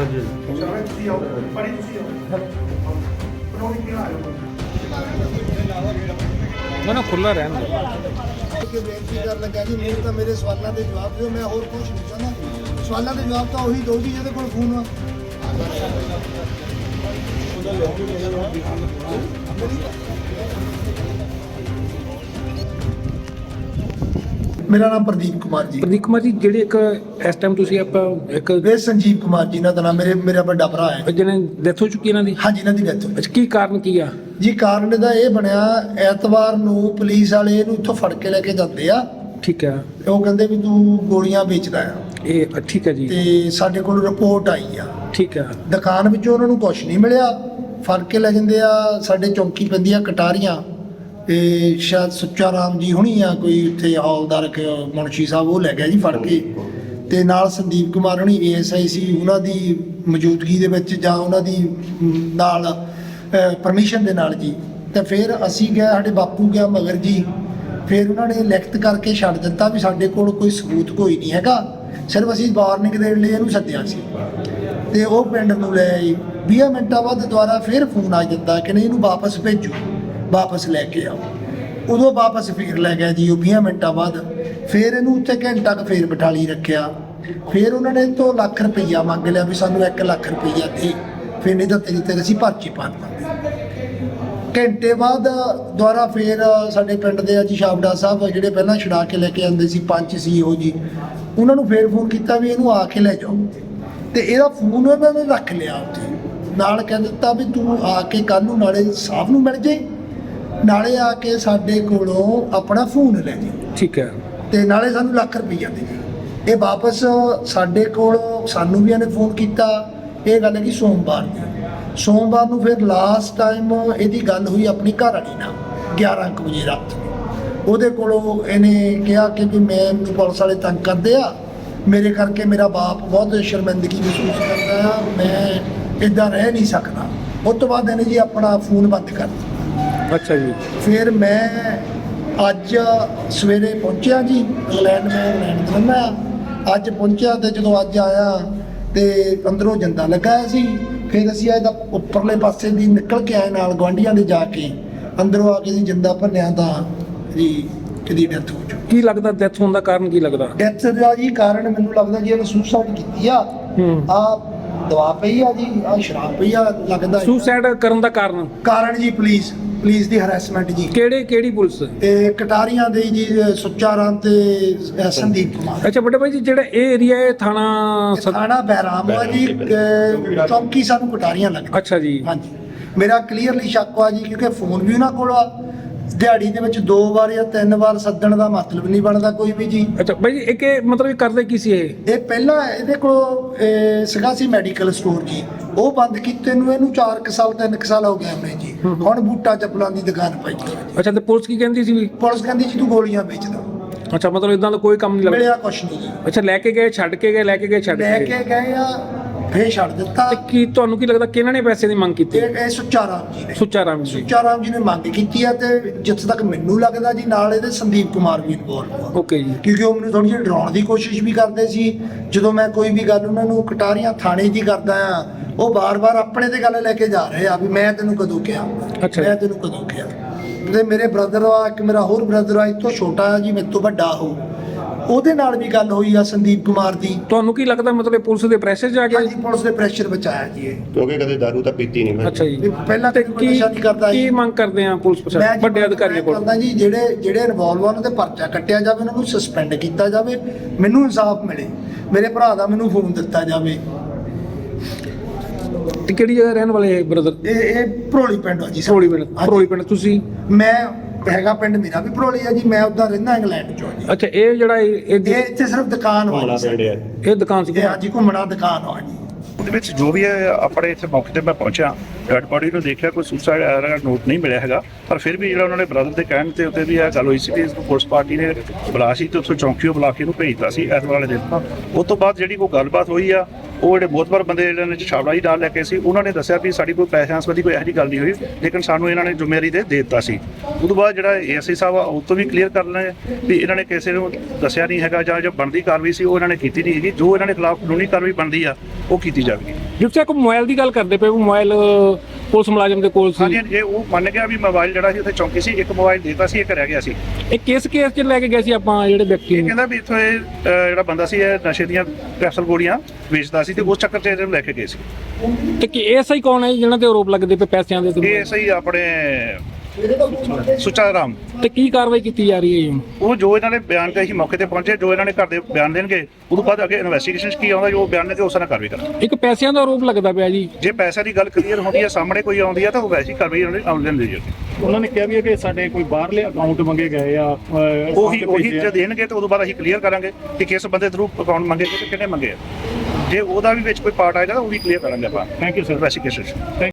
ਹਾਂਜੀ। ਸਾਰੇ ਤੁਸੀਂ ਆਓ ਪੜੀ ਤੁਸੀਂ ਆਓ ਪਰੋਣੀ ਕਿਹੜਾ ਆਇਓ ਨਾ ਨਾ ਖੁੱਲਾ ਰਹਿਣ ਦਿਓ। ਕਿ ਬੇਨਤੀ ਕਰਨ ਲੱਗਾ ਜੀ ਮੈਨੂੰ ਤਾਂ ਮੇਰੇ ਸਵਾਲਾਂ ਦੇ ਜਵਾਬ ਦਿਓ ਮੈਂ ਹੋਰ ਕੁਝ ਨਹੀਂ ਚਾਹੁੰਦਾ। ਸਵਾਲਾਂ ਦੇ ਜਵਾਬ ਤਾਂ ਉਹੀ ਜੀ ਜਿਹਦੇ ਕੋਲ ਫੋਨ ਆ। ਮੇਰਾ ਨਾਮ ਪ੍ਰਦੀਪ ਕੁਮਾਰ ਜੀ। ਪ੍ਰਦੀਪ ਕੁਮਾਰ ਜੀ ਜਿਹੜੇ ਇੱਕ ਇਸ ਟਾਈਮ ਤੁਸੀਂ ਆਪਾਂ ਇੱਕ ਇਹ ਸੰਜੀਵ ਕੁਮਾਰ ਜੀ ਇਹਨਾਂ ਦਾ ਨਾਮ ਮੇਰੇ ਮੇਰਾ ਵੱਡਾ ਭਰਾ ਹੈ। ਜਿਹਨੇ ਡੈਥ ਹੋ ਚੁੱਕੀ ਇਹਨਾਂ ਦੀ? ਹਾਂਜੀ ਇਹਨਾਂ ਦੀ ਡੈਥ ਅੱਛਾ ਕੀ ਕਾਰਨ ਕੀ ਆ? ਜੀ ਕਾਰਨ ਇਹਦਾ ਇਹ ਬਣਿਆ ਐਤਵਾਰ ਨੂੰ ਪੁਲਿਸ ਵਾਲੇ ਇਹਨੂੰ ਇੱਥੋਂ ਫੜ ਕੇ ਲੈ ਕੇ ਜਾਂਦੇ ਆ। ਠੀਕ ਆ। ਉਹ ਕਹਿੰਦੇ ਵੀ ਤੂੰ ਗੋਲੀਆਂ ਵੇਚਦਾ ਆ। ਇਹ ਠੀਕ ਹੈ ਜੀ। ਤੇ ਸਾਡੇ ਕੋਲ ਰਿਪੋਰਟ ਆਈ ਆ। ਠੀਕ ਆ। ਦੁਕਾਨ ਵਿੱਚੋਂ ਉਹਨਾਂ ਨੂੰ ਕੁਝ ਨਹੀਂ ਮਿਲਿਆ। ਫੜ ਕੇ ਲੈ ਜਾਂਦੇ ਆ ਸਾਡੇ ਚੌਂਕੀ ਪੈਂਦੀਆਂ ਕਟਾਰੀਆਂ। ਤੇ ਸ਼ਾਇਦ ਸੁੱਚਾ ਰਾਮ ਜੀ ਹੁਣੀ ਆ, ਕੋਈ ਉੱਥੇ ਹੌਲਦਾਰ ਕ- ਮੁਨਸ਼ੀ ਸਾਹਿਬ, ਉਹ ਲੈ ਗਿਆ ਜੀ ਫੜ ਕੇ। ਤੇ ਨਾਲ ਸੰਦੀਪ ਕੁਮਾਰ ਹੁਣੀ ਏਐਸਆਈ ਸੀ, ਉਹਨਾਂ ਦੀ ਮੌਜੂਦਗੀ ਦੇ ਵਿੱਚ ਜਾਂ ਉਹਨਾਂ ਦੀ ਨਾਲ ਪਰਮਿਸ਼ਨ ਦੇ ਨਾਲ ਜੀ। ਤੇ ਫਿਰ ਅਸੀਂ ਗਏ, ਸਾਡੇ ਬਾਪੂ ਗਿਆ ਮਗਰ ਜੀ। ਫਿਰ ਉਹਨਾਂ ਨੇ ਲਿਖਤ ਕਰਕੇ ਛੱਡ ਦਿੱਤਾ ਵੀ ਸਾਡੇ ਕੋਲ ਕੋਈ ਸਬੂਤ ਕੋਈ ਨਹੀਂ ਹੈਗਾ। ਸਿਰਫ ਅਸੀਂ ਵਾਰਨਿੰਗ ਦੇਣ ਲਈ ਇਹਨੂੰ ਸੱਦਿਆ ਸੀ। ਤੇ ਉਹ ਪਿੰਡ ਨੂੰ ਲੈ ਆਈ 20 ਮਿੰਟਾਂ ਬਾਅਦ ਦੁਬਾਰਾ ਫਿਰ ਫੋਨ ਆ ਜਾਂਦਾ ਕਿ ਨਹੀਂ, ਇਹਨੂੰ ਵਾਪਸ ਭੇਜੋ। ਵਾਪਸ ਲੈ ਕੇ ਆਓ। ਉਦੋਂ ਵਾਪਸ ਫਿਰ ਲੈ ਗਿਆ ਜੀ, ਉਹ 20 ਮਿੰਟਾਂ ਬਾਅਦ ਫਿਰ ਇਹਨੂੰ ਉੱਥੇ ਘੰਟਾ ਕੁ ਫੇਰ ਬਿਠਾਲੀ ਰੱਖਿਆ। ਫਿਰ ਉਹਨਾਂ ਨੇ ਇਹ ਤੋਂ ਲੱਖ ਰੁਪਈਆ ਮੰਗ ਲਿਆ ਵੀ ਸਾਨੂੰ 1 ਲੱਖ ਰੁਪਈਆ ਦੇ, ਫਿਰ ਨਹੀਂ ਤਾਂ ਤੇਰੀ ਤੇ ਅਸੀਂ ਪਰਚੀ ਪਾ ਦਿੰਦੇ ਘੰਟੇ ਬਾਅਦ ਦੁਬਾਰਾ ਫੇਰ ਸਾਡੇ ਪਿੰਡ ਦੇ ਅਜੀ ਸ਼ਾਬੜਾ ਸਾਹਿਬ, ਜਿਹੜੇ ਪਹਿਲਾਂ ਛੁਡਾ ਕੇ ਲੈ ਕੇ ਆਉਂਦੇ ਸੀ ਪੰਚ ਸੀ ਉਹ ਜੀ, ਉਹਨਾਂ ਨੂੰ ਫੇਰ ਫੋਨ ਕੀਤਾ ਵੀ ਇਹਨੂੰ ਆ ਕੇ ਲੈ ਜਾਓ। ਤੇ ਇਹਦਾ ਫੋਨ ਉਹਨਾਂ ਨੇ ਰੱਖ ਲਿਆ ਉੱਥੇ। ਨਾਲ ਕਹਿ ਦਿੱਤਾ ਵੀ ਤੂੰ ਆ ਕੇ ਕੱਲ ਨੂੰ ਨਾਲੇ ਸਾਹਿਬ ਨੂੰ ਮਿਲ ਜਾਈ। ਨਾਲੇ ਆ ਕੇ ਸਾਡੇ ਕੋਲੋਂ ਆਪਣਾ ਫੋਨ ਲੈ ਜੀ। ਠੀਕ ਹੈ। ਤੇ ਨਾਲੇ ਸਾਨੂੰ ਲੱਖ ਰੁਪਈਆ ਦੇ ਇਹ ਵਾਪਸ ਸਾਡੇ ਕੋਲ ਸਾਨੂੰ ਵੀ ਇਹਨੇ ਫੋਨ ਕੀਤਾ। ਇਹ ਗੱਲ ਹੈ ਕਿ ਸੋਮਵਾਰ ਦੀ। ਸੋਮਵਾਰ ਨੂੰ ਫਿਰ ਲਾਸਟ ਟਾਈਮ ਇਹਦੀ ਗੱਲ ਹੋਈ ਆਪਣੀ ਘਰ ਵਾਲੀ ਨਾਲ 11 ਕੁ ਵਜੇ ਰਾਤ। ਉਹਦੇ ਕੋਲੋਂ ਇਹਨੇ ਕਿਹਾ ਕਿ ਵੀ ਮੈਂ ਪੁਲਿਸ ਵਾਲੇ ਤੰਗ ਕਰਦੇ ਆ। ਮੇਰੇ ਕਰਕੇ ਮੇਰਾ ਬਾਪ ਬਹੁਤ ਸ਼ਰਮਿੰਦਗੀ ਮਹਿਸੂਸ ਕਰਦਾ ਆ। ਮੈਂ ਇਦਾਂ ਰਹਿ ਨਹੀਂ ਸਕਦਾ। ਉਸ ਤੋਂ ਬਾਅਦ ਇਹਨੇ ਜੀ ਆਪਣਾ ਫੋਨ ਬੰਦ ਕਰ ਦਿੱਤਾ। ਅੱਛਾ ਜੀ। ਫਿਰ ਮੈਂ ਅੱਜ ਸਵੇਰੇ ਪਹੁੰਚਿਆ ਜੀ ਇੰਗਲੈਂਡ ਮੈਂ ਇੰਗਲੈਂਡ ਤੋਂ ਰਹਿੰਦਾ ਅੱਜ ਪਹੁੰਚਿਆ ਤੇ ਜਦੋਂ ਅੱਜ ਆਇਆ ਤੇ ਅੰਦਰੋਂ ਜੰਦਾ ਲੱਗਾ ਸੀ। ਫਿਰ ਅਸੀਂ ਇਹਦਾ ਉੱਪਰਲੇ ਪਾਸੇ ਦੀ ਨਿਕਲ ਕੇ ਆਏ ਨਾਲ ਗਵਾਂਢੀਆਂ ਦੇ ਜਾ ਕੇ। ਅੰਦਰੋਂ ਆ ਕੇ ਜੀ ਜੰਦਾ ਭੰਨਿਆ ਤਾਂ ਜੀ ਕਿਦੀ ਡੈਥ ਹੋ ਚੁੱਕੀ। ਕੀ ਲੱਗਦਾ ਡੈਥ ਹੋਣ ਦਾ ਕਾਰਨ ਕੀ ਲੱਗਦਾ? ਡੈਥ ਦਾ ਜੀ ਕਾਰਨ ਮੈਨੂੰ ਲੱਗਦਾ ਜੀ ਇਹਨੇ ਸੁਸਾਈਡ ਕੀਤੀ ਆ। ਆ ਦਵਾ ਪਈ ਆ ਜੀ ਆ ਸ਼ਰਾਬ ਪਈ ਆ ਲੱਗਦਾ। ਸੁਸਾਈਡ ਕਰਨ ਦਾ ਕਾਰਨ? ਕਾਰਨ ਜੀ ਪੁਲਿਸ ਪੁਲਿਸ ਦੀ ਹਰੈਸਮੈਂਟ ਜੀ। ਕਿਹੜੇ ਕਿਹੜੀ ਪੁਲਿਸ? ਤੇ ਕਟਾਰੀਆਂ ਦੇ ਜੀ ਸੁੱਚਾ ਰਾਮ ਤੇ ਸੰਦੀਪ ਕੁਮਾਰ। ਅੱਛਾ ਵੱਡੇ ਭਾਈ ਜੀ ਜਿਹੜਾ ਇਹ ਏਰੀਆ ਹੈ ਥਾਣਾ ਸਦ- ਥਾਣਾ ਬਹਿਰਾਮ ਆ ਜੀ ਅ, ਚੌਂਕੀ ਸਾਨੂੰ ਕਟਾਰੀਆਂ ਲੱਗਦਾ ਅੱਛਾ ਜੀ। ਹਾਂਜੀ। ਮੇਰਾ ਕਲੀਅਰਲੀ ਸ਼ੱਕ ਆ ਜੀ ਕਿਉਂਕਿ ਫੋਨ ਵੀ ਉਹਨਾਂ ਕੋਲ ਆ। ਦਿਹਾੜੀ ਦੇ ਵਿੱਚ ਦੋ ਵਾਰ ਜਾਂ ਤਿੰਨ ਵਾਰ ਸੱਦਣ ਦਾ ਮਤਲਬ ਨਹੀਂ ਬਣਦਾ ਕੋਈ ਵੀ ਜੀ। ਅੱਛਾ ਭਾਈ ਜੀ ਇੱਕ ਇਹ ਮਤਲਬ ਇਹ ਕਰਦੇ ਕੀ ਸੀ ਇਹ? ਇਹ ਪਹਿਲਾਂ ਇਹਦੇ ਕੋਲ ਸੀਗਾ ਸੀ ਮੈਡੀਕਲ ਸਟੋਰ ਜੀ। ਉਹ ਬੰਦ ਕੀਤੇ ਨੂੰ ਇਹਨੂੰ 4 ਸਾਲ 3 ਸਾਲ ਹੋ ਗਏ ਉਹਨੇ ਜੀ। ਹੁਣ ਬੂਟਾ ਚੱਪਲਾਂ ਦੀ ਦੁਕਾਨ ਪਾਈ ਹੈ। ਅੱਛਾ ਤੇ ਪੁਲਿਸ ਕੀ ਕਹਿੰਦੀ ਸੀ ਵੀ? ਪੁਲਿਸ ਕਹਿੰਦੀ ਜੀ ਤੂੰ ਗੋਲੀਆਂ ਵੇਚਦਾ। ਅੱਛਾ ਮਤਲਬ ਇਦਾਂ ਦਾ ਕੋਈ ਕੰਮ ਨਹੀਂ ਲੱਗਦਾ। ਮਿਲਿਆ ਕੁਛ ਨਹੀਂ ਜੀ। ਅੱਛਾ ਲੈ ਕੇ ਗਏ ਛੱਡ ਕੇ ਗਏ ਲੈ ਕੇ ਗਏ ਛੱਡ ਲੈ ਕੇ ਕੇ ਗਏ ਗਏ ਆ ਫੇਰ ਛੱਡ ਦਿੱਤਾ। ਤੇ ਕੀ ਤੁਹਾਨੂੰ ਕੀ ਲੱਗਦਾ ਕਿਹਨਾਂ ਨੇ ਪੈਸੇ ਦੀ ਮੰਗ ਕੀਤੀ? ਇਹ ਇਹ ਸੁੱਚਾ ਰਾਮ ਜੀ ਨੇ। ਸੁੱਚਾ ਰਾਮ ਜੀ। ਸੁੱਚਾ ਰਾਮ ਜੀ ਨੇ ਮੰਗ ਕੀਤੀ ਆ ਤੇ ਜਿੱਥੇ ਤੱਕ ਮੈਨੂੰ ਲੱਗਦਾ ਜੀ ਨਾਲ ਇਹਦੇ ਸੰਦੀਪ ਕੁਮਾਰ ਵੀ ਇਨਵੋਲਵ ਆ। ਓਕੇ ਜੀ। ਕਿਉਂਕਿ ਉਹ ਮੈਨੂੰ ਥੋੜੀ ਜਿਹੀ ਡਰਾਉਣ ਦੀ ਕੋਸ਼ਿਸ਼ ਵੀ ਕਰਦੇ ਸੀ। ਜਦੋਂ ਮੈਂ ਕੋਈ ਵੀ ਗੱਲ ਉਹਨਾਂ ਨੂੰ ਕਟਾਰੀਆਂ ਥਾਣੇ ਦੀ ਕਰਦਾ ਆ ਉਹ ਬਾਰ-ਬਾਰ ਆਪਣੇ ਤੇ ਗੱਲ ਲੈ ਕੇ ਜਾ ਰਹੇ ਆ ਵੀ ਮੈਂ ਤੈਨੂੰ ਕਦੋਂ ਕਿਹਾ? ਅੱਛਾ। ਮੈਂ ਤੈਨੂੰ ਕਦੋਂ ਕਿਹਾ? ਤੇ ਮੇਰੇ ਬ੍ਰਦਰ ਆ ਇੱਕ ਮੇਰਾ ਹੋਰ ਬ੍ਰਦਰ ਆ ਇਹ ਤੋਂ ਛੋਟਾ ਆ ਜੀ ਮੇਰੇ ਤੋਂ ਵੱਡਾ ਹੋ ਉਹਦੇ ਨਾਲ ਵੀ ਗੱਲ ਹੋਈ ਆ ਸੰਦੀਪ ਕੁਮਾਰ ਦੀ। ਤੁਹਾਨੂੰ ਕੀ ਲੱਗਦਾ ਮਤਲਬ ਪੁਲਿਸ ਦੇ ਪ੍ਰੈਸ਼ਰ 'ਚ ਆ ਗਿਆ ਹਾਂਜੀ ਪੁਲਿਸ ਦੇ ਪ੍ਰੈਸ਼ਰ ਬਚਾਇਆ ਜੀ ਇਹ। ਕਿਉਂਕਿ ਕਦੇ ਦਾਰੂ ਤਾਂ ਪੀਤੀ ਨਹੀਂ ਮੈਂ। ਅੱਛਾ ਜੀ। ਵੀ ਪਹਿਲਾਂ ਤੇ ਕੀ ਨਹੀਂ ਕਰਦਾ ਕੀ ਜੀ। ਮੰਗ ਕਰਦੇ ਆ ਪੁਲਿਸ ਮੈਂ ਪ੍ਰਸ਼ਾਸਨ ਜੀ ਵੱਡੇ ਅਧਿਕਾਰੀਆਂ ਕੋਲ। ਕਹਿੰਦਾ ਜੀ ਜਿਹੜੇ ਜਿਹੜੇ ਇਨਵੋਲਵ ਆ ਉਹਨਾਂ ਤੇ ਪਰਚਾ ਕੱਟਿਆ ਜਾਵੇ ਉਹਨਾਂ ਨੂੰ ਸਸਪੈਂਡ ਕੀਤਾ ਜਾਵੇ ਮੈਨੂੰ ਇਨਸਾਫ ਮਿਲੇ। ਮੇਰੇ ਭਰਾ ਦਾ ਮੈਨੂੰ ਫੋਨ ਦਿੱਤਾ ਜਾਵੇ। ਤੇ ਕਿਹੜੀ ਜਗ੍ਹਾ ਰਹਿਣ ਵਾਲੇ ਬ੍ਰਦਰ ਇਹ ਇਹ ਭਰੋਲੀ ਪਿੰਡ ਆ ਜੀ। ਸਾਡਾ। ਭਰੋਲੀ ਪਿੰਡ ਹਾਂਜੀ। ਭਰੋਲੀ ਪਿੰਡ। ਤੁਸੀਂ? ਮੈਂ ਹੈਗਾ ਪਿੰਡ ਮੇਰਾ ਵੀ ਭਰੋਲੀ ਆ ਜੀ ਮੈਂ ਉਦਾਂ ਰਹਿੰਦਾ ਇੰਗਲੈਂਡ ਚੋਂ ਜੀ। ਅੱਛਾ ਇਹ ਜਿਹੜਾ ਇਹ ਇਹ ਇਹ- ਇੱਥੇ ਸਿਰਫ ਦੁਕਾਨ ਵਾ ਹੋਣਾ ਜੀ ਪਿੰਡ ਹੈ ਇਹ ਦੁਕਾਨ ਸੀ ਇਹ ਹਾਂਜੀ ਘੁੰਮਣਾ ਦੁਕਾਨ ਆ ਜੀ ਉਹਦੇ ਵਿੱਚ ਜੋ ਵੀ ਹੈ ਆਪਣੇ ਇੱਥੇ ਮੌਕੇ ਤੇ ਮੈਂ ਪਹੁੰਚਿਆ ਡੈਡ ਬੋਡੀ ਨੂੰ ਦੇਖਿਆ, ਕੋਈ ਸੁਸਾਈਡ ਦਾ ਨੋਟ ਨਹੀਂ ਮਿਲਿਆ ਹੈਗਾ। ਪਰ ਫਿਰ ਵੀ ਜਿਹੜਾ ਉਹਨਾਂ ਨੇ ਬ੍ਰਦਰ ਦੇ ਕਹਿਣ ਤੇ ਉੱਤੇ ਵੀ ਇਹ ਗੱਲ ਹੋਈ ਸੀ ਕਿ ਇਸ ਨੂੰ ਪੁਲਿਸ ਪਾਰਟੀ ਨੇ ਬੁਲਾ ਸੀ ਤੇ ਉੱਥੋਂ ਚੌਂਕੀਓ ਬੁਲਾ ਕੇ ਇਹਨੂੰ ਭੇਜਤਾ ਸੀ ਐਤਵਾਰ ਵਾਲੇ ਦਿਨ। ਉਹ ਤੋਂ ਬਾਅਦ ਜਿਹੜੀ ਕੋਈ ਗੱਲਬਾਤ ਹੋਈ ਆ, ਉਹ ਜਿਹੜੇ ਮੋਤਬਰ ਬੰਦੇ ਜਿਹੜੇ ਨੇ ਛਾਵੜਾ ਜੀ ਨਾਲ ਲੈ ਕੇ ਸੀ, ਉਹਨਾਂ ਨੇ ਦੱਸਿਆ ਵੀ ਸਾਡੀ ਕੋਈ ਪੈਸਿਆਂ ਸੰਬੰਧੀ ਕੋਈ ਇਹੋ ਜਿਹੀ ਗੱਲ ਨਹੀਂ ਹੋਈ, ਲੇਕਿਨ ਸਾਨੂੰ ਇਹਨਾਂ ਨੇ ਜ਼ਿੰਮੇਵਾਰੀ ਦੇ ਦੇ ਦਿੱਤਾ ਸੀ। ਉਦੋਂ ਬਾਅਦ ਜਿਹੜਾ ਏਐਸਆਈ ਸਾਹਿਬ ਆ, ਉਹ ਤੋਂ ਵੀ ਕਲੀਅਰ ਕਰ ਲਏ ਵੀ ਇਹਨਾਂ ਨੇ ਕਿਸੇ ਨੂੰ ਦੱਸਿਆ ਨਹੀਂ ਹੈਗਾ ਜਾਂ ਜੋ ਬਣਦੀ ਕਾਰਵਾਈ ਸੀ, ਉਹ ਇਹਨਾਂ ਨੇ ਕੀਤੀ ਨਹੀਂ ਹੈਗੀ। ਜੋ ਇਹਨਾਂ ਦੇ ਖਿਲਾਫ ਕਾਨੂੰਨੀ ਕਾਰਵਾਈ ਬਣਦੀ ਆ, ਉਹ ਕੀਤੀ ਜਾਵੇਗੀ। ਜਿਵੇਂ ਕੋ ਮੋਬਾਈਲ ਦੀ ਗੱਲ ਕਰਦੇ ਪਏ ਉਹ ਮੋਬਾਈਲ ਪੁਲਿਸ ਮੁਲਾਜ਼ਮ ਦੇ ਕੋਲ ਸੀ? ਹਾਂਜੀ ਹਾਂਜੀ, ਇਹ ਉਹ ਮੰਨ ਗਿਆ ਵੀ ਮੋਬਾਈਲ ਜਿਹੜਾ ਸੀ ਉੱਥੇ ਚੌਂਕੀ ਸੀ ਇੱਕ ਮੋਬਾਈਲ ਦਿੱਤਾ ਸੀ ਇੱਕ ਰਹਿ ਗਿਆ ਸੀ। ਇਹ ਕਿਸ ਕੇਸ 'ਚ ਲੈ ਕੇ ਗਏ ਸੀ ਆਪਾਂ ਜਿਹੜੇ ਵਿਅਕਤੀ ਇਹ ਨੂੰ? ਕਹਿੰਦਾ ਵੀ ਇੱਥੋਂ ਇਹ ਅਹ, ਜਿਹੜਾ ਬੰਦਾ ਸੀ ਇਹ ਨਸ਼ੇ ਦੀਆਂ ਕੈਪਸੂਲ ਗੋਲੀਆਂ ਵੇਚਦਾ ਸੀ ਤੇ ਉਸ ਚੱਕਰ 'ਚ ਇਹਨੂੰ ਲੈ ਕੇ ਗਏ ਸੀ। ਤੇ ਕੀ ਐਸਆਈ ਕੌਣ ਹੈ ਜਿਹਨਾਂ ਤੇ ਆਰੋਪ ਲੱਗਦੇ ਪਏ ਪੈਸਿਆਂ ਦੇ ਤੇ ਇਹ ਸਹੀ ਆਪਣੇ ਸੁੱਚਾ ਰਾਮ ਤੇ ਕੀ ਕਾਰਵਾਈ ਕੀਤੀ ਜਾ ਰਹੀ ਹੈ ਜੀ? ਉਹ ਜੋ ਇਹਨਾਂ ਨੇ ਬਿਆਨ ਤੇ ਅਸੀਂ ਮੌਕੇ ਤੇ ਪਹੁੰਚੇ ਜੋ ਇਹਨਾਂ ਨੇ ਘਰ ਦੇ ਬਿਆਨ ਦੇਣਗੇ ਉਦੋਂ ਬਾਅਦ ਅੱਗੇ ਇਨਵੈਸਟੀਗੇਸ਼ਨ ਕੀ ਆਉਂਦਾ ਜੋ ਬਿਆਨ ਦੇਣਗੇ ਉਸ ਨਾਲ ਕਾਰਵਾਈ ਕਰਾਂਗੇ ਇੱਕ ਪੈਸਿਆਂ ਦਾ ਆਰੋਪ ਲੱਗਦਾ ਪਿਆ ਜੀ ਜੇ ਪੈਸੇ ਦੀ ਗੱਲ ਕਲੀਅਰ ਹੁੰਦੀ ਹੈ ਸਾਹਮਣੇ ਕੋਈ ਆਉਂਦੀ ਹੈ ਤਾਂ ਉਹ ਵੈਸੀ ਕਾਰਵਾਈ ਉਹਨਾਂ ਨੇ ਆਉਣ ਲੈਂਦੇ ਜੀ ਉਹਨਾਂ ਨੇ ਕਿਹਾ ਵੀ ਹੈ ਕਿ ਸਾਡੇ ਕੋਈ ਬਾਹਰਲੇ ਅਕਾਊਂਟ ਮੰਗੇ ਗਏ ਆ ਉਹੀ ਉਹੀ। ਜੇ ਦੇਣਗੇ ਤਾਂ ਉਦੋਂ ਬਾਅਦ ਅਸੀਂ ਕਲੀਅਰ ਕਰਾਂਗੇ ਕਿ ਕਿਸ ਬੰਦੇ ਥਰੂ ਅਕਾਊਂਟ ਮੰਗੇ ਤੇ ਕਿਹਨੇ ਮੰਗੇ ਆ। ਜੇ ਉਹਦਾ ਵੀ ਵਿੱਚ ਕੋਈ ਪਾਰਟ ਆਏਗਾ ਤਾਂ ਉਹ ਵੀ ਕਲੀਅਰ ਕਰਾਂਗੇ ਆਪਾਂ Thank you, sir. ਇਨਵੈਸਟੀਗੇਸ਼ਨ